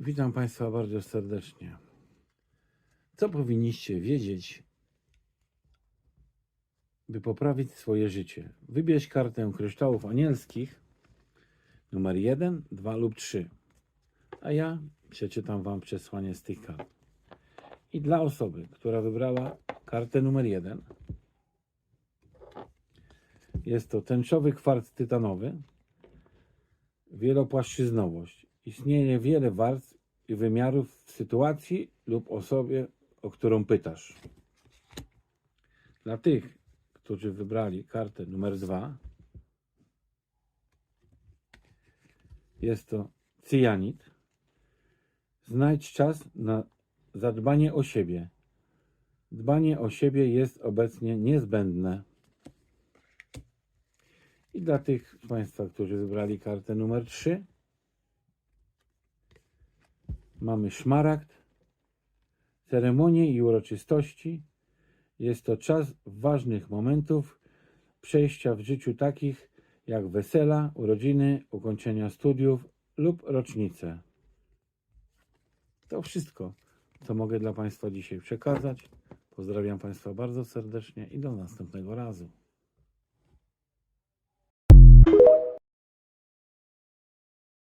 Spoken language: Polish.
Witam Państwa bardzo serdecznie. Co powinniście wiedzieć, by poprawić swoje życie? Wybierz kartę kryształów anielskich numer 1, 2 lub 3. A ja przeczytam Wam przesłanie z tych kart. I dla osoby, która wybrała kartę numer 1, jest to tęczowy kwarc tytanowy, wielopłaszczyznowość. Istnieje wiele warstw i wymiarów w sytuacji lub osobie, o którą pytasz. Dla tych, którzy wybrali kartę numer 2, jest to cyjanit. Znajdź czas na zadbanie o siebie. Dbanie o siebie jest obecnie niezbędne. I dla tych z Państwa, którzy wybrali kartę numer 3, mamy szmaragd, ceremonie i uroczystości. Jest to czas ważnych momentów przejścia w życiu takich jak wesela, urodziny, ukończenia studiów lub rocznice. To wszystko, co mogę dla Państwa dzisiaj przekazać. Pozdrawiam Państwa bardzo serdecznie i do następnego razu.